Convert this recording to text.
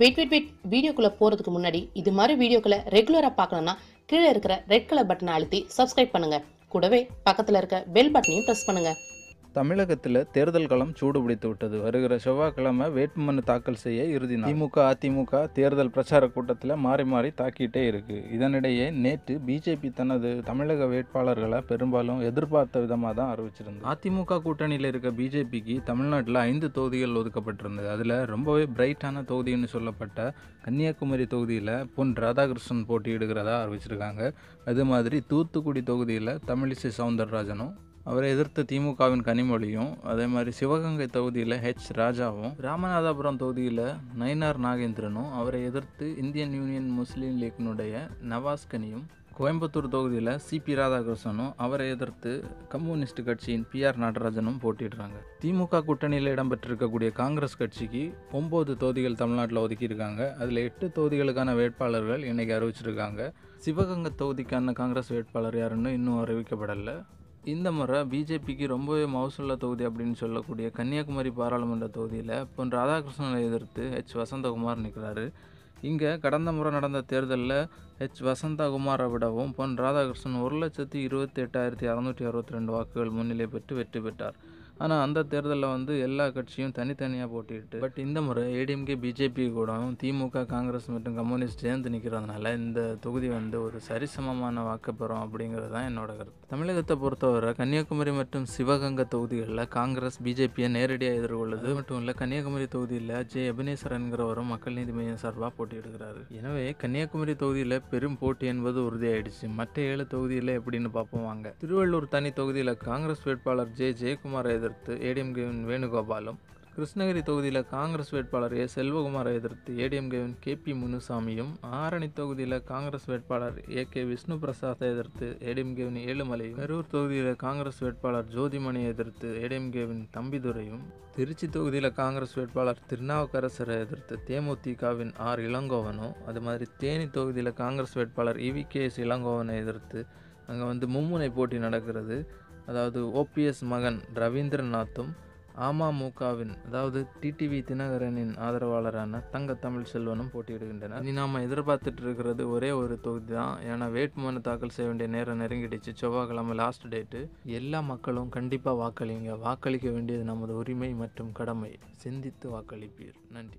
Wait wait wait வீடியோக்குள்ளே போகிறதுக்கு முன்னாடி இது மாதிரி வீடியோக்களை ரெகுலராக பார்க்கணுன்னா கீழே இருக்கிற ரெட் கலர் பட்டனை அழுத்தி சப்ஸ்கிரைப் பண்ணுங்க. கூடவே பக்கத்தில் இருக்க பெல் பட்டனையும் ப்ரெஸ் பண்ணுங்க. தமிழகத்தில் தேர்தல் களம் சூடுபிடித்து விட்டது. வருகிற செவ்வாய்க்கிழமை வேட்புமனு தாக்கல் செய்ய இறுதி திமுக அதிமுக தேர்தல் பிரச்சார கூட்டத்தில் மாறி மாறி தாக்கிட்டே இருக்கு. இதனிடையே நேற்று பிஜேபி தனது தமிழக வேட்பாளர்களை பெரும்பாலும் எதிர்பார்த்த விதமாக தான் அறிவிச்சிருந்தது. அதிமுக கூட்டணியில் இருக்க பிஜேபிக்கு தமிழ்நாட்டில் ஐந்து தொகுதிகள் ஒதுக்கப்பட்டிருந்தது. அதில் ரொம்பவே பிரைட்டான தொகுதின்னு சொல்லப்பட்ட கன்னியாகுமரி தொகுதியில் பொன் ராதாகிருஷ்ணன் போட்டியிடுகிறதா அறிவிச்சிருக்காங்க. அது மாதிரி தூத்துக்குடி தொகுதியில் தமிழிசை சவுந்தரராஜனும் அவரை எதிர்த்து திமுகவின் கனிமொழியும் அதே மாதிரி சிவகங்கை தொகுதியில் ஹெச் ராஜாவும் ராமநாதபுரம் தொகுதியில் நயினார் நாகேந்திரனும் அவரை எதிர்த்து இந்தியன் யூனியன் முஸ்லீம் லீக்னுடைய நவாஸ்கனியும் கோயம்புத்தூர் தொகுதியில் சிபி ராதாகிருஷ்ணனும் அவரை எதிர்த்து கம்யூனிஸ்ட் கட்சியின் பிஆர் நடராஜனும் போட்டிடுறாங்க திமுக கூட்டணியில் இடம்பெற்றிருக்கக்கூடிய காங்கிரஸ் கட்சிக்கு ஒம்பது தொகுதிகள் தமிழ்நாட்டில் ஒதுக்கியிருக்காங்க. அதில் எட்டு தொகுதிகளுக்கான வேட்பாளர்கள் இன்றைக்கி அறிவிச்சிருக்காங்க. சிவகங்கை தொகுதிக்கான காங்கிரஸ் வேட்பாளர் யாருன்னு இன்னும் அறிவிக்கப்படலை. இந்த முறை பிஜேபிக்கு ரொம்பவே மவுசுள்ள தொகுதி அப்படின்னு சொல்லக்கூடிய கன்னியாகுமரி பாராளுமன்ற தொகுதியில் பொன் ராதாகிருஷ்ணனை எதிர்த்து ஹெச் வசந்தகுமார் நிற்கிறாரு இங்கே கடந்த முறை நடந்த தேர்தலில் ஹெச் வசந்தகுமாரை விடவும் பொன் ராதாகிருஷ்ணன் ஒரு லட்சத்தி இருபத்தி எட்டாயிரத்தி அறநூற்றி அறுபத்தி ரெண்டு வாக்குகள் முன்னிலை பெற்று வெற்றி பெற்றார். ஆனால் அந்த தேர்தலில் வந்து எல்லா கட்சியும் தனித்தனியாக போட்டிட்டு பட் இந்த முறை ஏடிஎம்கே பிஜேபி கூடவும் திமுக காங்கிரஸ் மற்றும் கம்யூனிஸ்ட் சேர்ந்து நிற்கிறதுனால இந்த தொகுதி வந்து ஒரு சரிசமமான வாக்குப்பெறும் அப்படிங்கிறது தான் என்னோட கருத்து. தமிழகத்தை பொறுத்தவரை கன்னியாகுமரி மற்றும் சிவகங்கை தொகுதிகளில் காங்கிரஸ் பிஜேபியை நேரடியாக எதிர்கொள்ளுது. மட்டும் இல்லை கன்னியாகுமரி தொகுதியில் ஜே. எபினேசர் என்கிறவரும் மக்கள் நீதி மையம் சார்பாக போட்டியிடுகிறார். எனவே கன்னியாகுமரி தொகுதியில் பெரும் போட்டி என்பது உறுதியாயிடுச்சு. மற்ற ஏழு தொகுதியில் எப்படின்னு பார்ப்போம் வாங்க. திருவள்ளூர் தனி தொகுதியில் காங்கிரஸ் வேட்பாளர் ஜே. எதிர் எதிர்த்து ஏடிஎம்கேவின் வேணுகோபாலும் கிருஷ்ணகிரி தொகுதியில் காங்கிரஸ் வேட்பாளர் ஏ செல்வகுமாரை எதிர்த்து ஏடிஎம்கேவின் கே பி முனுசாமியும் ஆரணி தொகுதியில் காங்கிரஸ் வேட்பாளர் ஏ கே விஷ்ணு பிரசாத்தை எதிர்த்து ஏடிஎம்கேவின் ஏழுமலையும் கரூர் தொகுதியில் காங்கிரஸ் வேட்பாளர் ஜோதிமணியை எதிர்த்து ஏடிஎம்கேவின் தம்பிதுரையும் திருச்சி தொகுதியில் காங்கிரஸ் வேட்பாளர் திருநாவுக்கரசரை எதிர்த்து தேமுதிகவின் ஆர் இளங்கோவனும் அது மாதிரி தேனி தொகுதியில் காங்கிரஸ் வேட்பாளர் இவி கே எஸ் இளங்கோவனை எதிர்த்து அங்கே வந்து மும்முனை போட்டி நடக்கிறது. அதாவது ஓபிஎஸ் மகன் ரவீந்திரநாத்தும் அமமுகவின் அதாவது டிடிவி தினகரனின் ஆதரவாளரான தங்க தமிழ் செல்வனும் போட்டியிடுகின்றனர். இனி நாம் எதிர்பார்த்துட்டு இருக்கிறது ஒரே ஒரு தொகுதி தான் ஏன்னா வேட்புமனு தாக்கல் செய்ய வேண்டிய நேரம் நெருங்கிடுச்சு. செவ்வாய்க்கிழமை லாஸ்ட் டேட்டு எல்லா மக்களும் கண்டிப்பாக வாக்களிங்க. வாக்களிக்க வேண்டியது நமது உரிமை மற்றும் கடமை. சிந்தித்து வாக்களிப்பீர். நன்றி.